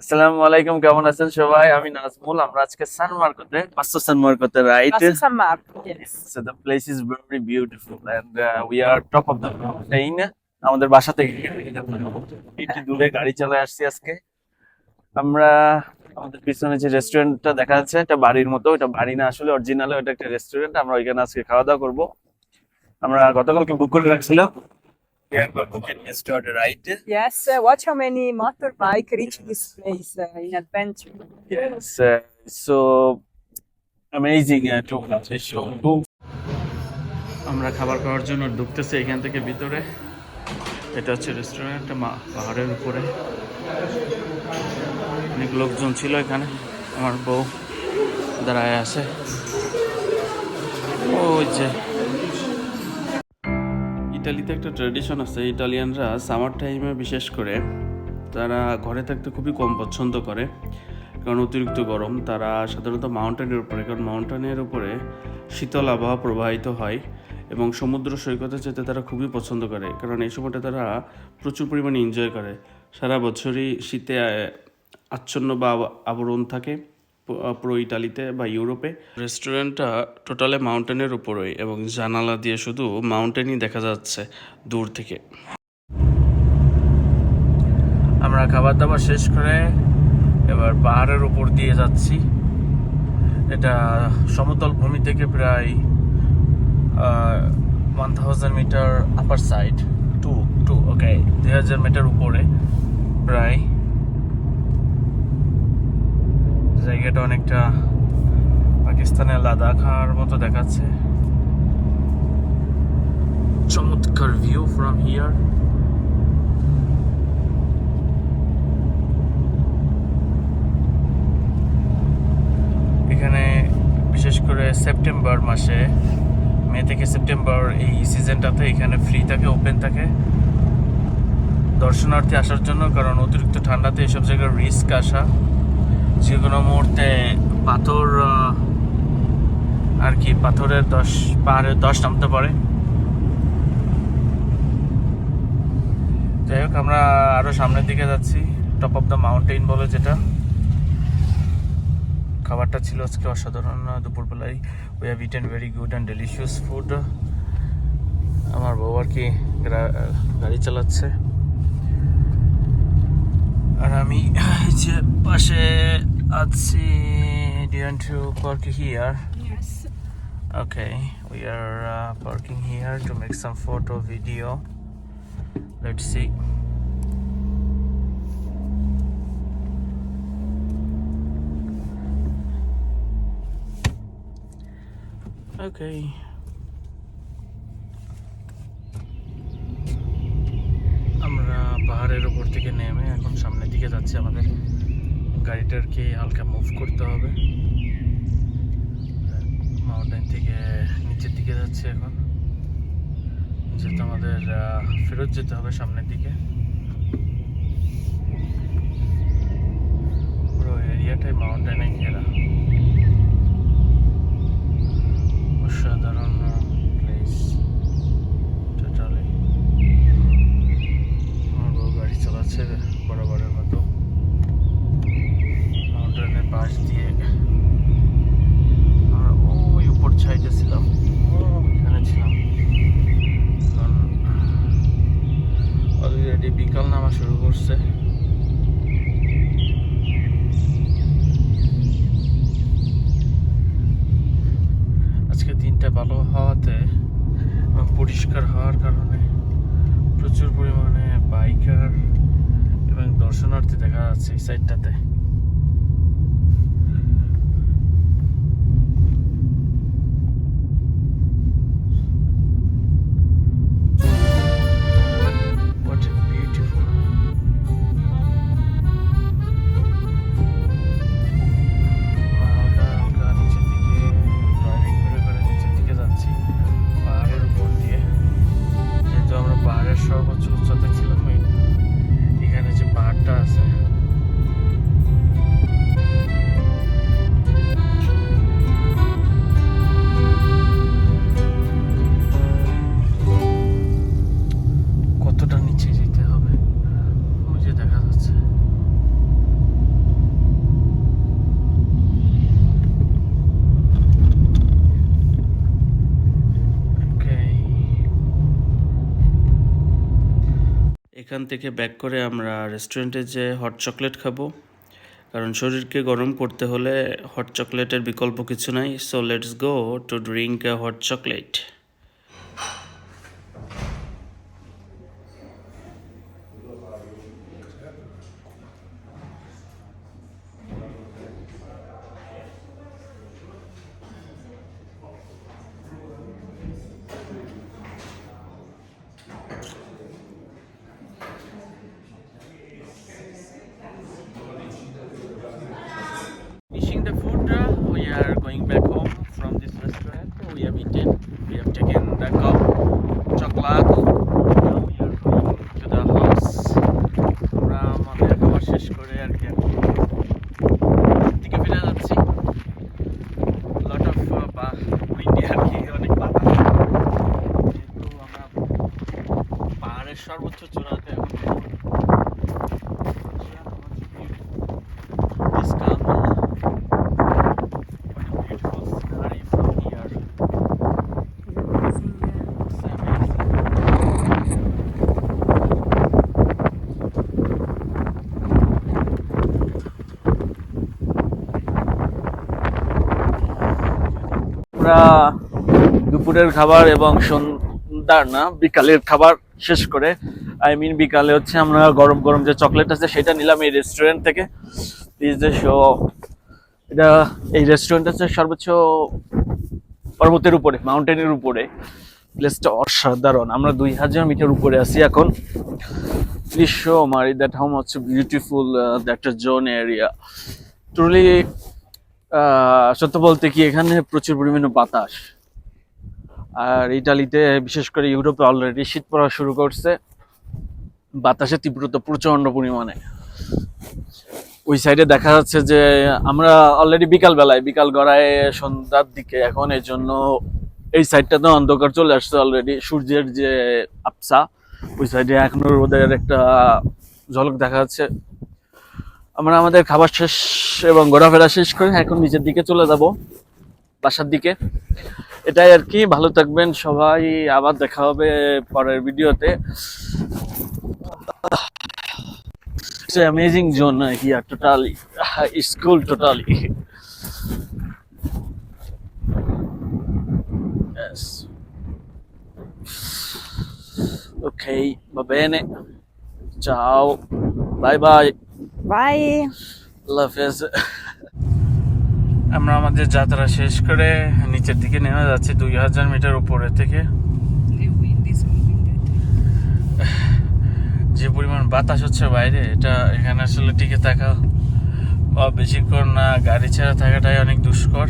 আসসালামু আলাইকুম কেমন আছেন সবাই? আমি নাজমুল আমরা আজকে সান মার্কেটে পাঁচশো সান মার্কেটে right. So the place is very beautiful and uh, we are top of the mountain. আমাদের বাসা থেকে একটু দূরে গাড়ি চালায় আসছি আজকে। আমরা আমাদের পিছনে যে রেস্টুরেন্টটা দেখা যাচ্ছে এটা বাড়ির মতো। এটা বাড়ি না আসলে অরিজিনাল এটা একটা রেস্টুরেন্ট আমরা ওইখানে আজকে খাওয়া দাওয়া করব। আমরা গতকালকে বুক করে রাখছিলাম। Right Yes, uh, watch how many motorbike reach this place uh, in adventure. Yes, uh, so amazing uh, to show. আমরা খাবার খাওয়ার জন্য ঢুকতেছি এখান থেকে ভিতরে এটা হচ্ছে রেস্টুরেন্ট পাহাড়ের উপরে অনেক লোকজন ছিল এখানে আমার বউ দাঁড়ায় আছে ওই যে ইটালিতে একটা ট্র্যাডিশন আছে ইটালিয়ানরা সামার টাইমে বিশেষ করে তারা ঘরে থাকতে খুবই কম পছন্দ করে, কারণ অতিরিক্ত গরম। তারা সাধারণত মাউন্টেনের উপরে, কারণ মাউন্টেনের উপরে শীতল আবহাওয়া প্রবাহিত হয় এবং সমুদ্র সৈকতে যেতে তারা খুবই পছন্দ করে, কারণ এই সময়টা তারা প্রচুর পরিমাণে এনজয় করে। সারা বছরই শীতে আচ্ছন্ন বা আব- আবরণ থাকে। পুরো ইটালিতে বা ইউরোপে। রেস্টুরেন্টটা টোটালে মাউন্টেনের উপরেই এবং জানালা দিয়ে শুধু মাউন্টেনই দেখা যাচ্ছে দূর থেকে। আমরা খাবার দাবার শেষ করে এবার পাহাড়ের উপর দিয়ে যাচ্ছি। এটা সমতল ভূমি থেকে প্রায় one thousand metre upper side two two okay দুই হাজার মিটার উপরে, প্রায় জায়গাটা অনেকটা পাকিস্তানের লাদাখার মতো দেখাচ্ছে। চমৎকার ভিউ ফ্রম হিয়ার এখানে বিশেষ করে সেপ্টেম্বর মাসে, মে থেকে সেপ্টেম্বর এই সিজনটাতে এখানে ফ্রি থাকে ওপেন থাকে। দর্শনার্থী আসার জন্য, কারণ অতিরিক্ত ঠান্ডাতে এসব জায়গায় রিস্ক আসা। যে কোনো মুহূর্তে পাথর আর কি, পাথরের দশ, পাহাড়ের দশ নামতে পারে। যাই হোক, আমরা আরও সামনের দিকে যাচ্ছি টপ অফ দ্য মাউন্টেন বলে যেটা। খাবারটা ছিল আজকে অসাধারণ, দুপুরবেলায়। We have eaten very good and delicious food আমার বউ আর কি গাড়ি চালাচ্ছে। আর আমি এই যে পাশে আছি ডিয়ান to park here Yes. Okay, we are uh, parking here to make some photo video. Let's see. Okay. থেকে নেমে এখন সামনের দিকে যাচ্ছে আমাদের গাড়িটাকে হালকা মুভ করতে হবে। মাউন্টেন থেকে নিচের দিকে যাচ্ছে এখন। যেহেতু আমাদের ফেরত যেতে হবে সামনের দিকে পুরো এরিয়াটাই মাউন্টেনে ঘেরা অসাধারণ প্লেস টোটালি আমার বউ গাড়ি চালাচ্ছে বরাবরের মতো মাউন্টেনের পাশ দিয়ে আমরা ওই উপর সাইডে ছিলাম ওইখানে ছিলাম অলরেডি বিকাল নামা শুরু করছে আজকে দিনটা ভালো হওয়াতে এবং পরিষ্কার হওয়ার কারণে প্রচুর পরিমাণে বাইকার এবং দর্শনার্থী দেখা যাচ্ছে এখান থেকে ব্যাক করে আমরা রেস্টুরেন্টে যে হট চকলেট খাব। কারণ শরীরকে গরম করতে হলে হট চকলেটের বিকল্প কিছু নাই। So let's go to drink a hot chocolate Finishing the food, uh, we are going back home from this restaurant. We have eaten, we have taken the cup chocolate. Now we are going to the house. আমরা আমাদের খাবার শেষ করে আর কি এখন দিকে ফিরে যাচ্ছি লট অফ উইন্ডি আর কি অনেক বাতাস যেহেতু আমরা পাহাড়ের সর্বোচ্চ চূড়াতে এখন This calm, what a beautiful scenery from here. It's amazing. আমরা দুপুরের খাবার এবং সন্ধ্যার না, বিকালের খাবার শেষ করে আই মিন বিকালে হচ্ছে আমরা গরম গরম যে চকলেট আছে সেটা নিলাম এই রেস্টুরেন্ট থেকে। দিস দ্য শো এটা এই রেস্টুরেন্ট হচ্ছে সর্বোচ্চ পর্বতের উপরে মাউন্টেনের উপরে। প্লেসটা অসাধারণ, আমরা দুই হাজার মিটার উপরে আছি এখন। Please show Mary that how much beautiful that zone area truly সত্য বলতে কি, এখানে প্রচুর পরিমাণে বাতাস। আর ইটালিতে, বিশেষ করে ইউরোপে অলরেডি শীত পড়া শুরু করছে। বাতাসের তীব্রতা প্রচণ্ড পরিমাণে। ওই সাইডে দেখা যাচ্ছে যে, আমরা অলরেডি বিকাল বেলায় বিকাল গড়ায় সন্ধ্যার দিকে, এখন এই জন্য এই সাইডটাতে অন্ধকার চলে আসছে অলরেডি সূর্যের যে আপসা ওই সাইডে এখনও রোদের একটা ঝলক দেখা যাচ্ছে। আমরা আমাদের খাবার শেষ এবং ঘোরাফেরা শেষ করে এখন নিচের দিকে চলে যাব। বাসার দিকে এটাই আর কি ভালো থাকবেন সবাই আবার দেখা হবে পরের ভিডিওতে amazing zone here totally school totally Okay, va bene. Ciao. Bye bye Bye. Love is আমরা আমাদের যাত্রা শেষ করে নিচের দিকে নেমে যাচ্ছি দুই হাজার মিটার উপরে থেকে. যে পরিমাণ বাতাস হচ্ছে বাইরে, এটা এখানে আসলে টিকে থাকা বা বেশিক্ষণ না। গাড়ি ছাড়া থাকাটাই অনেক দুষ্কর।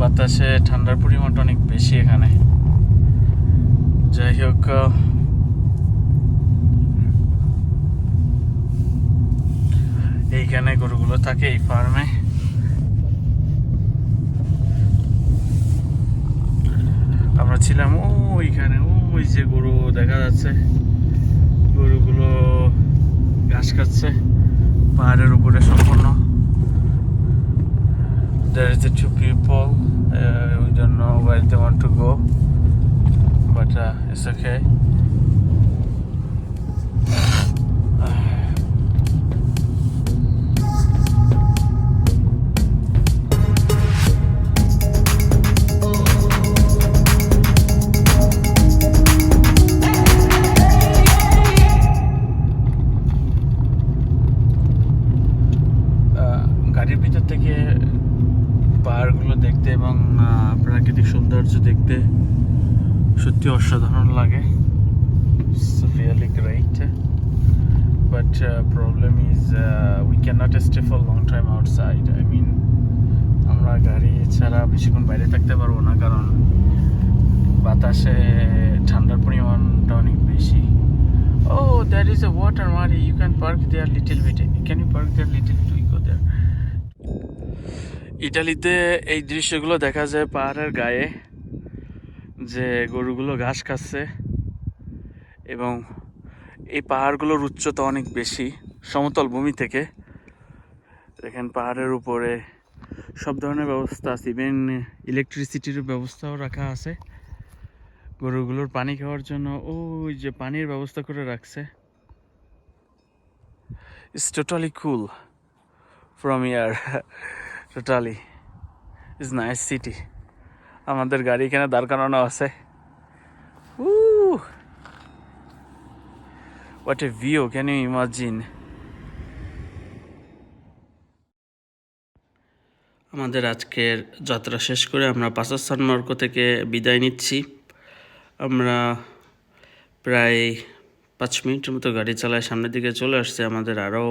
বাতাসে ঠান্ডার পরিমাণটা অনেক বেশি এখানে। যাই হোক, এইখানে গরুগুলো থাকে এই ফার্মে আমরা ছিলাম ওইখানে, ওই যে গরু দেখা যাচ্ছে। গরুগুলো ঘাস খাচ্ছে, পাহাড়ের উপরে সম্পূর্ণ। দ্যার ইজ টু ওই জন্য well they want to go but it's okay but problem is we can not stay for long time outside I mean আমরা গাড়ি ছাড়া বেশিক্ষণ বাইরে থাকতে পারব না, কারণ বাতাসে ঠান্ডার পরিমাণটা অনেক বেশি। ও that is a water Mary you can park there little bit can you park there little bit we go there ইটালিতে এই দৃশ্যগুলো দেখা যায় পাহাড়ের গায়ে, যে গরুগুলো ঘাস খাচ্ছে এবং এই পাহাড়গুলোর উচ্চতা অনেক বেশি, সমতল ভূমি থেকে। দেখেন পাহাড়ের উপরে সব ধরনের ব্যবস্থা আছে। ইভেন ইলেকট্রিসিটির ব্যবস্থাও রাখা আছে। গরুগুলোর পানি খাওয়ার জন্য ওই যে পানির ব্যবস্থা করে রাখছে। It's totally cool from year totally It's nice city আমাদের গাড়ি এখানে দাঁড় করানো আছে। What a view, can you imagine? আমাদের আজকের যাত্রা শেষ করে আমরা পাঁচর সানমার্ক থেকে বিদায় নিচ্ছি। আমরা প্রায় পাঁচ মিনিটের মতো গাড়ি চালায় সামনের দিকে চলে আসছে। আমাদের আরও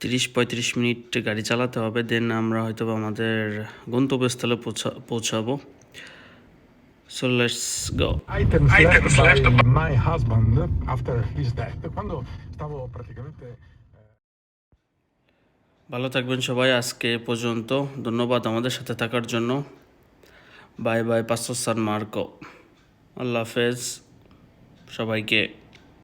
তিরিশ পঁয়ত্রিশ মিনিট গাড়ি চালাতে হবে। দেন আমরা হয়তো আমাদের গন্তব্যস্থলে পৌঁছা পৌঁছাবো। So let's go. items, left, left by my husband after his death. Quando stavo praticamente ভালো থাকবেন সবাই আজকে এ পর্যন্ত ধন্যবাদ আমাদের সাথে থাকার জন্য বাই বাই পাঁচশো সান মার্কো আল্লাহ হাফেজ সবাইকে